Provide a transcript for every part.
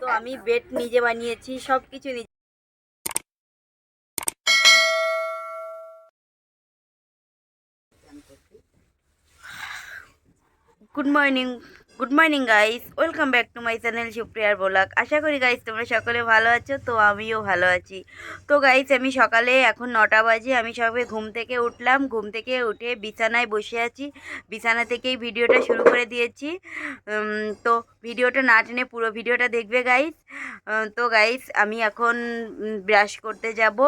তো আমি বেড নিজে বানিয়েছি সব কিছু নিজে good morning good morning guys welcome back to my channel সুপ্রিয়ার blog আশা করি গাইস তোমরা সকলে ভালো আছো, তো আমিও ভালো আছি। তো গাইস আমি সকালে এখন নটা বাজে, আমি সবে ঘুম থেকে উঠলাম। ঘুম থেকে উঠে বিছানায় বসে আছি। বিছানা থেকেই ভিডিওটা শুরু করে দিয়েছি। তো ভিডিওটা না টেনে পুরো ভিডিওটা দেখবে গাইস তো গাইস আমি এখন ব্রাশ করতে যাব।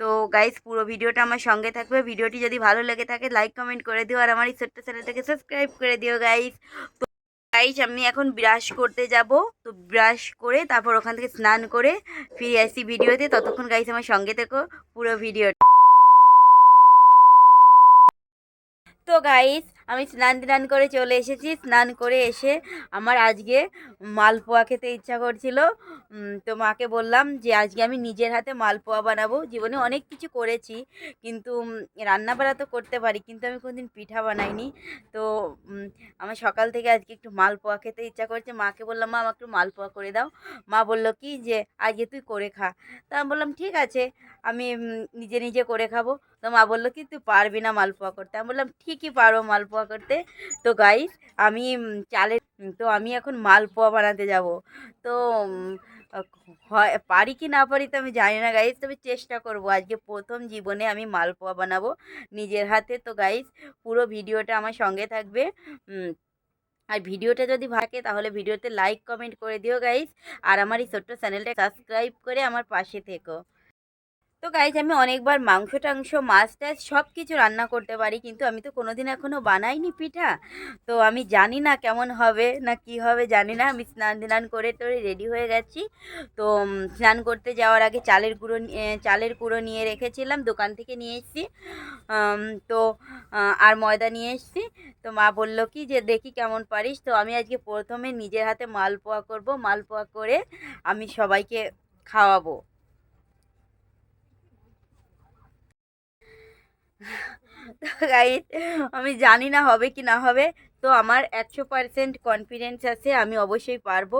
তো গাইস পুরো ভিডিওটা আমার সঙ্গে থাকবে। ভিডিওটি যদি ভালো লেগে থাকে লাইক কমেন্ট করে দিও। আর আমার এই ছোট্ট চ্যানেলটাকে সাবস্ক্রাইব করে দিও গাইস তো গাইস আমি এখন ব্রাশ করতে যাব। তো ব্রাশ করে তারপর ওখান থেকে স্নান করে ফিরে আসি ভিডিওতে। ততক্ষণ গাইস আমার সঙ্গে থেকো পুরো ভিডিও তো গাইস আমি স্নান টান করে চলে এসেছি। স্নান করে এসে আমার আজকে মালপোয়া খেতে ইচ্ছা করছিল। তো মাকে বললাম যে, আজকে আমি নিজের হাতে মালপোয়া বানাবো। জীবনে অনেক কিছু করেছি, কিন্তু রান্না বাড়া তো করতে পারি, কিন্তু আমি কোনোদিন পিঠা বানাইনি। তো আমার সকাল থেকে আজকে একটু মালপোয়া খেতে ইচ্ছা করছে। মাকে বললাম, মা, আমাকে একটু মালপোয়া করে দাও। মা বলল, কি যে, আজকে তুই করে খা। তা আমি বললাম, ঠিক আছে, আমি নিজে নিজে করে খাব। তো মা বলল, কি, তুই পারবি না মালপোয়া করতে। আমি বললাম, ঠিকই পারব মালপোয়া করতে। তো গাইস আমি চালের, তো আমি এখন মালপোয়া বানাতে যাব। তো হয়, পারি কি না পারি তো আমি জানি না গাইস তবে চেষ্টা করব। আজকে প্রথম জীবনে আমি মালপোয়া বানাবো নিজের হাতে। তো গাইস পুরো ভিডিওটা আমার সঙ্গে থাকবে। আর ভিডিওটা যদি ভালো তাহলে ভিডিওতে লাইক কমেন্ট করে দিও গাইস আর আমার এই ছোট্ট চ্যানেলটা সাবস্ক্রাইব করে আমার পাশে থেকো। তো গাইজ আমি অনেকবার মাংস, টাংস, মাছ, টাছ সব কিছু রান্না করতে পারি, কিন্তু আমি তো কোনোদিন এখনও বানাইনি পিঠা। তো আমি জানি না কেমন হবে, না কি হবে, জানি না। আমি স্নান ধান করে তো রেডি হয়ে গেছি। তো স্নান করতে যাওয়ার আগে চালের গুঁড়ো চালের গুঁড়ো নিয়ে রেখেছিলাম, দোকান থেকে নিয়ে এসেছি। তো আর ময়দা নিয়ে এসেছি। তো মা বলল কি যে, দেখি কেমন পারিস। তো আমি আজকে প্রথমে নিজের হাতে মালপোয়া করব। মালপোয়া করে আমি সবাইকে খাওয়াবো। গাইড আমি জানি না হবে কি না হবে। তো আমার একশো পারসেন্ট কনফিডেন্স আছে, আমি অবশ্যই পারব।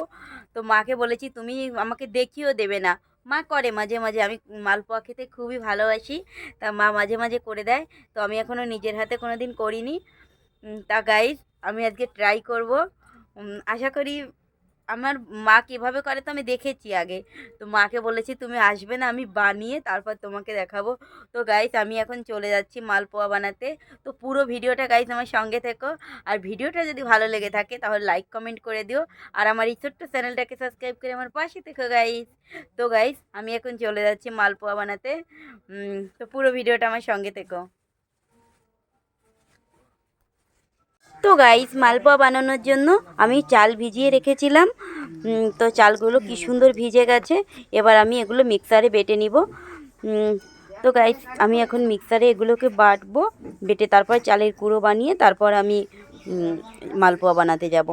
তো মাকে বলেছি, তুমি আমাকে দেখিও দেবে না। মা করে মাঝে মাঝে, আমি মালপোয়া খেতে খুবই ভালোবাসি। তা মা মাঝে মাঝে করে দেয়। তো আমি এখনও নিজের হাতে কোনো দিন করিনি তা গাইজ আমি আজকে ট্রাই করব। আশা করি আমার মা কীভাবে করে তো আমি দেখেছি আগে। তো মাকে বলেছি, তুমি আসবে না, আমি বানিয়ে তারপর তোমাকে দেখাবো। তো গাইস আমি এখন চলে যাচ্ছি মালপোয়া বানাতে। তো পুরো ভিডিওটা গাইস আমার সঙ্গে থেকো। আর ভিডিওটা যদি ভালো লেগে থাকে, তাহলে লাইক কমেন্ট করে দিও। আর আমার এই ছোট্ট চ্যানেলটাকে সাবস্ক্রাইব করে আমার পাশে থেকো গাইস তো গাইস আমি এখন চলে যাচ্ছি মালপোয়া বানাতে। তো পুরো ভিডিওটা আমার সঙ্গে থেকো। তো গাইস মালপোয়া বানানোর জন্য আমি চাল ভিজিয়ে রেখেছিলাম। তো চালগুলো কি সুন্দর ভিজে গেছে। এবার আমি এগুলো মিক্সারে বেটে নিব। তো গাইস আমি এখন মিক্সারে এগুলোকে বাটবো, বেটে তারপর চালের গুঁড়ো বানিয়ে তারপর আমি মালপোয়া বানাতে যাব।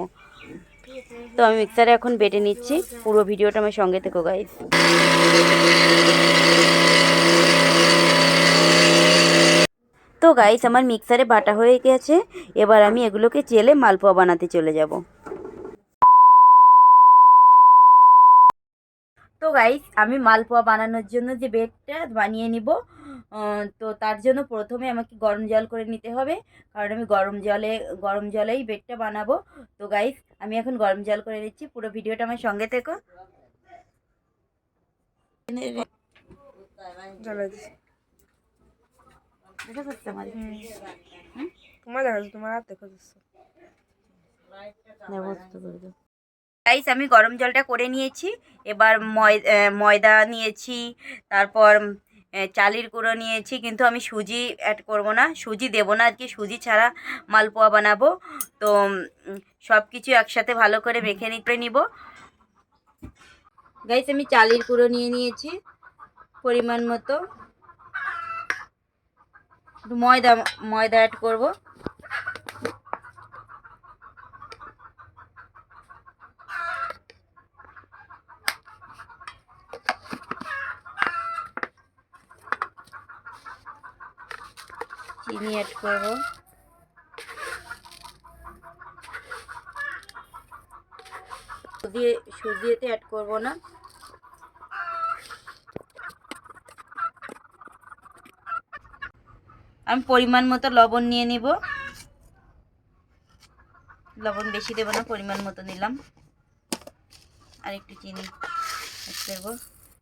তো আমি মিক্সারে এখন বেটে নিচ্ছি। পুরো ভিডিওটা আমার সঙ্গে থেকো গাইস তো গাইস আমার মিক্সারে বাটা হয়ে গেছে। এবার আমি এগুলোকে চেলে মালপোয়া বানাতে চলে যাব। তো গাইস আমি মালপোয়া বানানোর জন্য যে বেডটা বানিয়ে নিব তো তার জন্য প্রথমে আমাকে গরম জল করে নিতে হবে। কারণ আমি গরম জলে, গরম জলেই বেডটা বানাবো। তো গাইস আমি এখন গরম জল করে নিচ্ছি। পুরো ভিডিওটা আমার সঙ্গে থেকো। দেখা যাচ্ছে আমার? তোমার দেখা যাচ্ছে তোমার হাত দেখা যাচ্ছে গাইস আমি গরম জলটা করে নিয়েছি এবার ময়- ময়দা নিয়েছি তারপর চালের গুঁড়ো নিয়েছি কিন্তু আমি সুজি অ্যাড করব না সুজি দেব না আজকে সুজি ছাড়া মালপোয়া বানাবো তো সব কিছু একসাথে ভালো করে মেখে নিতে নিব। গাইস আমি চালের গুঁড়ো নিয়ে নিয়েছি পরিমাণ মতো। একটু ময়দা ময়দা অ্যাড করব। চিনি অ্যাড করব। দিয়ে সুজি এতে অ্যাড করব না। আমি পরিমাণ মতো লবণ নিয়ে নিব। লবণ বেশি দেবো না, পরিমাণ মতো নিলাম। আর একটু চিনি দেবো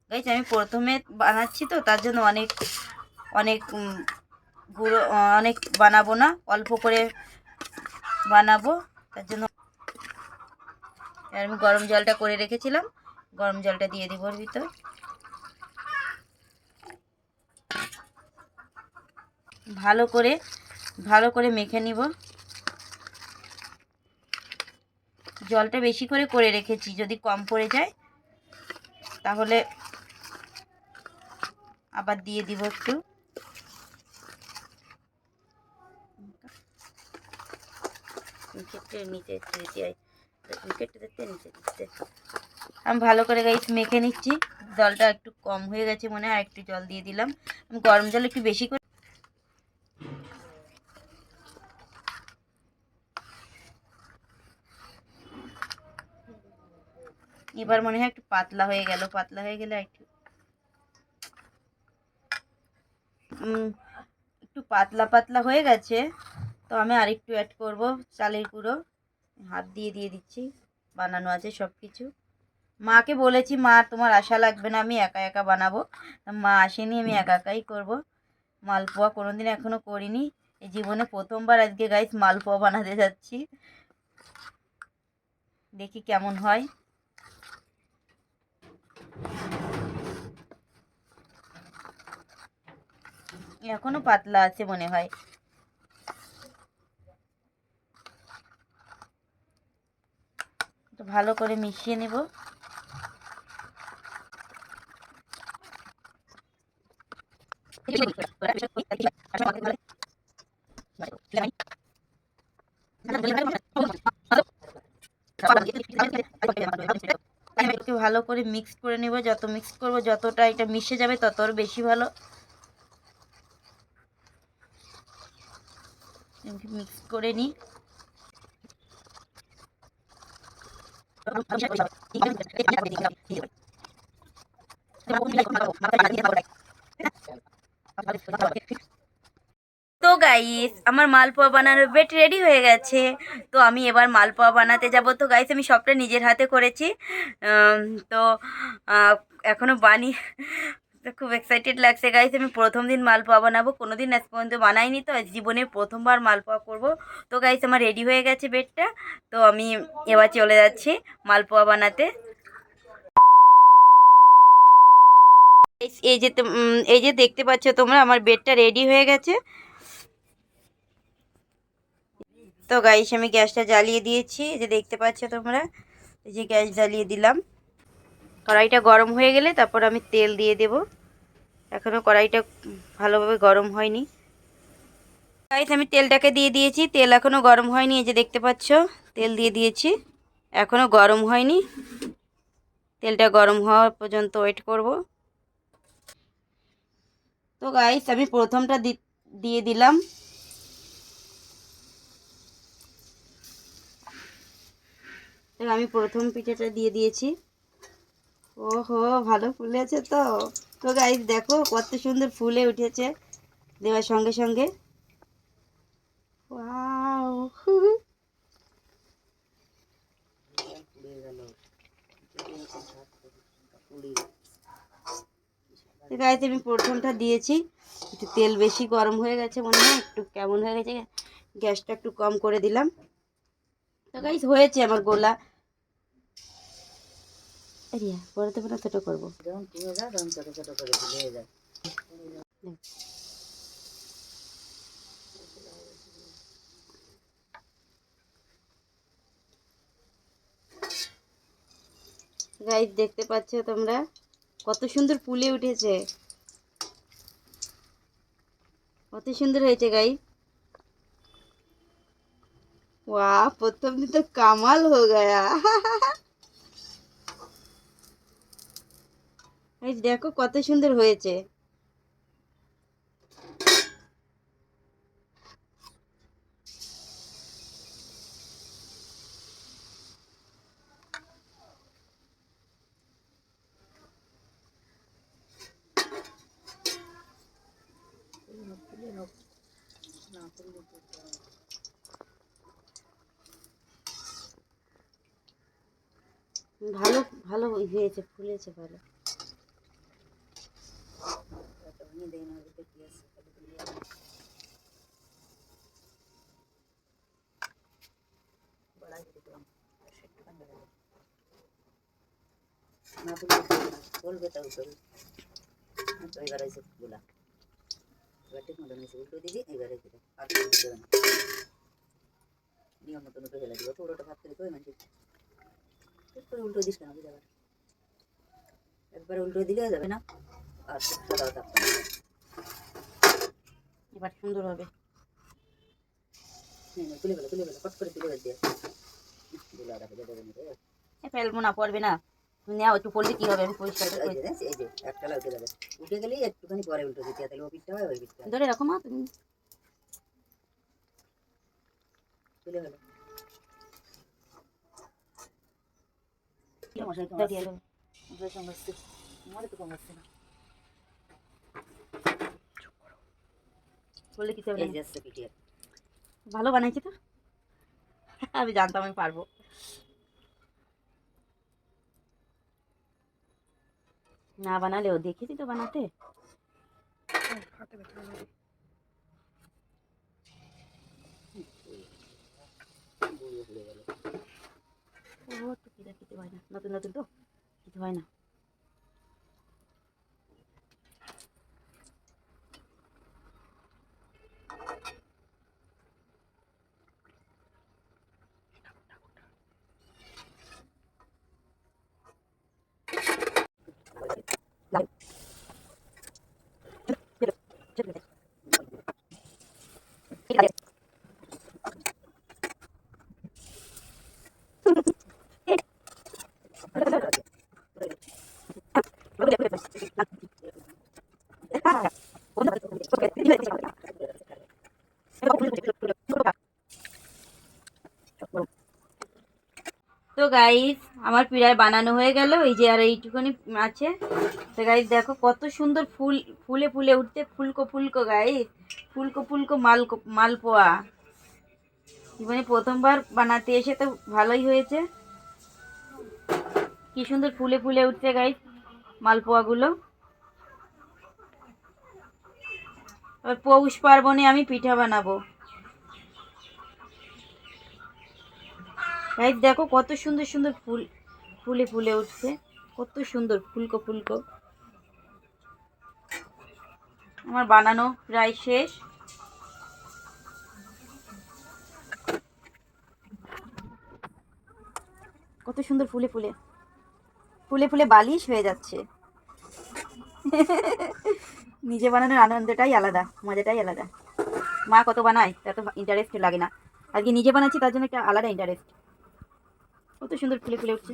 গাইজ আমি প্রথমে বানাচ্ছি তো, তার জন্য অনেক অনেক গুঁড়ো, অনেক বানাবো না, অল্প করে বানাবো। তার জন্য আমি গরম জলটা করে রেখেছিলাম। গরম জলটা দিয়ে দিব ভিতর। ভালো করে ভালো করে মেখে নিব। জলটা বেশি করে করে রেখেছি যদি কম পড়ে যায় তাহলে আবার দিয়ে দিব একটু। নিচে নিচে আমি ভালো করে গাইস মেখে নিচ্ছি। জলটা একটু কম হয়ে গেছে মনে হয় আর একটু জল দিয়ে দিলাম। আমি গরম জল একটু বেশি করে এবার মনে হয় একটু পাতলা হয়ে গেল, পাতলা হয়ে গেলে একটু একটু পাতলা পাতলা হয়ে গেছে, তো আমি আরেকটু অ্যাড করব চালের গুঁড়ো। হাত দিয়ে দিয়ে দিচ্ছি, বানানো আছে সব কিছু মাকে বলেছি, মা, তোমার আশা লাগবে না, আমি একা একা বানাবো। মা আসেনি, আমি একা একাই করব। মালপোয়া কোনোদিন এখনও করিনি। এই জীবনে প্রথমবার আজকে গাইস মালপোয়া বানাতে যাচ্ছি। দেখি কেমন হয়। এখনও পাতলা আছে মনে হয়। ভালো করে মিশিয়ে নেব। একটু ভালো করে মিক্স করে নেব। যত মিক্স করব যতটা এটা মিশে যাবে তত বেশি ভালো। মিক্স করে নিই তো গাইস আমার মালপোয়া বানানোর বেট রেডি হয়ে গেছে। তো আমি এবার মালপোয়া বানাতে যাব। তো গাইস আমি সবটা নিজের হাতে করেছি। তো আহ, এখনও বানি তো খুব এক্সাইটেড লাগছে গাইস আমি প্রথম দিন মালপোয়া বানাবো। কোনো দিন আজ পর্যন্ত বানাইনি তো জীবনে প্রথমবার মালপোয়া করব। তো গাইস আমার রেডি হয়ে গেছে বেডটা তো আমি এবার চলে যাচ্ছি মালপোয়া বানাতে। এই যে এই যে দেখতে পাচ্ছ তোমরা আমার বেডটা রেডি হয়ে গেছে। তো গাইস আমি গ্যাসটা জ্বালিয়ে দিয়েছি। যে দেখতে পাচ্ছ তোমরা? এই যে গ্যাস জ্বালিয়ে দিলাম। কড়াইটা গরম হয়ে গেলে তারপর আমি তেল দিয়ে দেব। এখনও কড়াইটা ভালোভাবে গরম হয়নি। গাইস আমি তেলটাকে দিয়ে দিয়েছি। তেল এখনও গরম হয়নি, এই যে দেখতে পাচ্ছ? তেল দিয়ে দিয়েছি। এখনও গরম হয়নি। তেলটা গরম হওয়া পর্যন্ত ওয়েট করব। তো গাইস আমি প্রথমটা দিয়ে দিলাম। আমি প্রথম পিঠাটা দিয়ে দিয়েছি। ওহো, ভালো ফুলেছে তো। তো গাইস দেখো কত সুন্দর ফুলে উঠেছে দেওয়ার সঙ্গে সঙ্গে। গাইস আমি প্রথমটা দিয়েছি। একটু তেল বেশি গরম হয়ে গেছে মনে হয়, একটু কেমন হয়ে গেছে, গ্যাসটা একটু কম করে দিলাম। তো গাইস হয়েছে আমার গোলা। এরিয়া বড়তে বড় ছোট করব। যখন দেখতে পাচ্ছ তোমরা? কত সুন্দর ফুলে উঠেছে। কত সুন্দর হয়েছে গাই ওয়া প্রথম দিন তো কামাল হো এই দেখো কত সুন্দর হয়েছে। ভালো ভালো হয়েছে ফুলেছে ভালো। তাও করবে তো এবার হয়েছে ফুলা এবার ঠিক মতন হয়েছে উল্টো দিবি এবারে দিবে আর হবে না নিয়ম মতন উল্টো ফেলে দিব পুরোটা ভাত করে কই মানুষ ঠিক করে উল্টো দিস কেন আবার একবার উল্টো দিলে যাবে না আর না। এবার সুন্দর হবে। তুলে ফেলো তুলে ফেলো কট করে তুলে এ ফেলব না পড়বে না। নেও একটু পড়লে কি হবে? আমি পরিষ্কার করে এই যে একটা উঠে যাবে। উঠে গেলেই একটুখানি পরে উল্টো দিতে তাহলে ও পিঠটা হয় ওই পিঠটা ধরে রাখো মা তুমি। তুলে ফেলো। মশাই কম আসছে। মশাই কম আসছে। আমারও তো কম আসছে না। বললে পিঠে। ভালো বানাইছি তো। আমি জানতাম আমি পারব। না বানালেও দেখেছি তো বানাতে। ও তো হয় না। নতুন নতুন তো? কিছু হয় না। Gracias. তো গাইস আমার পিড়ায় বানানো হয়ে গেল। এই যে আর এইটুকুনি আছে। তো গাইস দেখো কত সুন্দর ফুল, ফুলে ফুলে উঠতে ফুলকো ফুলকো গাইস ফুলকো ফুলকো মাল মালপোয়া। জীবনে প্রথমবার বানাতে এসে তো ভালোই হয়েছে। কি সুন্দর ফুলে ফুলে উঠছে গাইস মালপোয়াগুলো। এবার পৌষ পার্বণে আমি পিঠা বানাবো। গাইস দেখো কত সুন্দর সুন্দর ফুল, ফুলে ফুলে উঠছে। কত সুন্দর, ফুলকো ফুলকো। আমার বানানো প্রায় শেষ। কত সুন্দর ফুলে ফুলে ফুলে ফুলে বালিশ হয়ে যাচ্ছে। নিজে বানানোর আনন্দটাই আলাদা, মজাটাই আলাদা। মা কত বানায় তা তো ইন্টারেস্ট লাগে না। আজকে নিজে বানাচ্ছি, তার জন্য একটা আলাদা ইন্টারেস্ট কত সুন্দর ফুলে ফুলে উঠছে।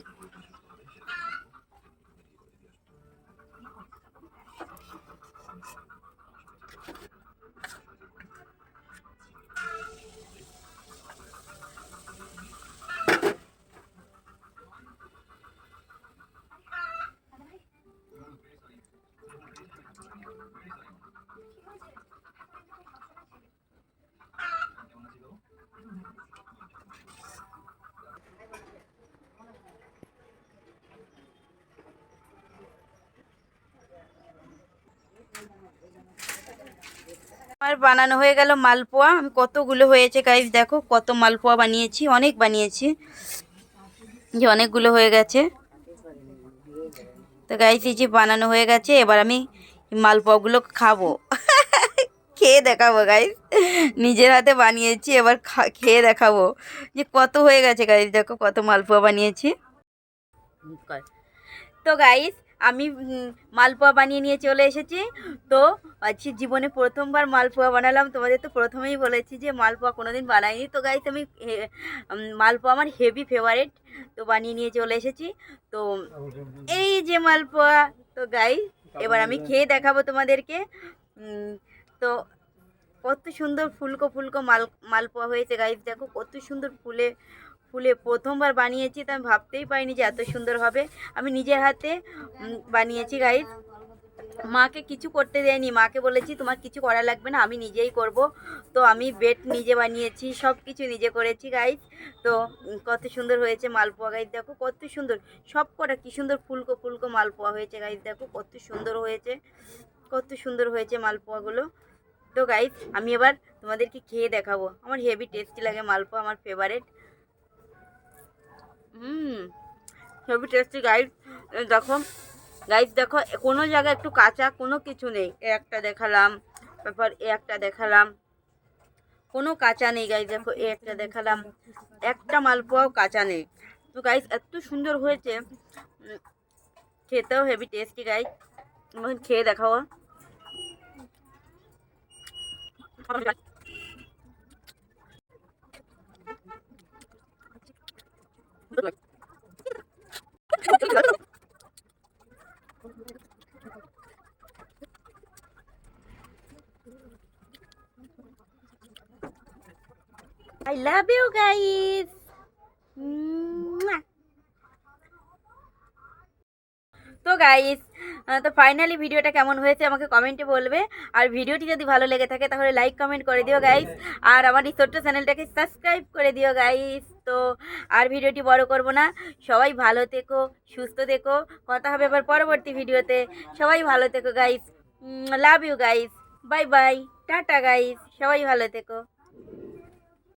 আমার বানানো হয়ে গেল মালপোয়া। আমি কতগুলো হয়েছে গাইস দেখো কত মালপোয়া বানিয়েছি অনেক বানিয়েছি। যে অনেকগুলো হয়ে গেছে। তো গাইস এই যে বানানো হয়ে গেছে এবার আমি মালপোয়াগুলো খাব। খেয়ে দেখাবো গাইস নিজের হাতে বানিয়েছি এবার খেয়ে দেখাবো। যে কত হয়ে গেছে গাইস দেখো কত মালপোয়া বানিয়েছি। তো গাইস আমি মালপোয়া বানিয়ে নিয়ে চলে এসেছি। তো আজকে জীবনে প্রথমবার মালপোয়া বানালাম। তোমাদের তো প্রথমেই বলেছি যে মালপোয়া কোনোদিন বানাইনি। তো গাইস আমি মালপোয়া আমার হেভি ফেভারিট তো বানিয়ে নিয়ে চলে এসেছি। তো এই যে মালপোয়া, তো গাই এবার আমি খেয়ে দেখাবো তোমাদেরকে। তো কত সুন্দর ফুলকো ফুলকো মাল, মালপোয়া হয়েছে গাইস দেখো কত সুন্দর ফুলে ফুলে প্রথমবার বানিয়েছি, তো আমি ভাবতেই পারিনি যে এত সুন্দর হবে। আমি নিজের হাতে বানিয়েছি গাইস মাকে কিছু করতে দেয়নি। মাকে বলেছি, তোমার কিছু করা লাগবে না, আমি নিজেই করব। তো আমি বেড নিজে বানিয়েছি সব কিছু নিজে করেছি গাইস তো কত সুন্দর হয়েছে মালপোয়া গাইস দেখো, কত সুন্দর। সব কটা কি সুন্দর ফুলকো ফুলকো মালপোয়া হয়েছে গাইস দেখো, কত সুন্দর হয়েছে। কত সুন্দর হয়েছে মালপোয়াগুলো। তো গাইস আমি এবার তোমাদেরকে খেয়ে দেখাবো। আমার হেভি টেস্টি লাগে মালপোয়া, আমার ফেভারেট হুম টেস্টি গাইড দেখো গাইস দেখো কোনো জায়গায় একটু কাঁচা, কোনো কিছু নেই। একটা দেখালাম, তারপর একটা দেখালাম। কোনো কাঁচা নেই গাইস দেখো, এ একটা দেখালাম। একটা মালপোয়াও কাঁচা নেই। তো গাইস এত সুন্দর হয়েছে। খেতেও হেভি টেস্টি আমাকে খেয়ে দেখাও। I love you guys. তো গাইস তো ফাইনালি ভিডিওটা কেমন হয়েছে আমাকে কমেন্টে বলবে। আর ভিডিওটি যদি ভালো লেগে থাকে তাহলে লাইক কমেন্ট করে দিও গাইস আর আমার এই ছোট্ট চ্যানেলটাকে সাবস্ক্রাইব করে দিও গাইস তো আর ভিডিওটি বড় করব না। সবাই ভালো থেকো, সুস্থ থেকো। কথা হবে আবার পরবর্তী ভিডিওতে। সবাই ভালো থেকো guys love you guys bye bye tata guys সবাই ভালো থেকো।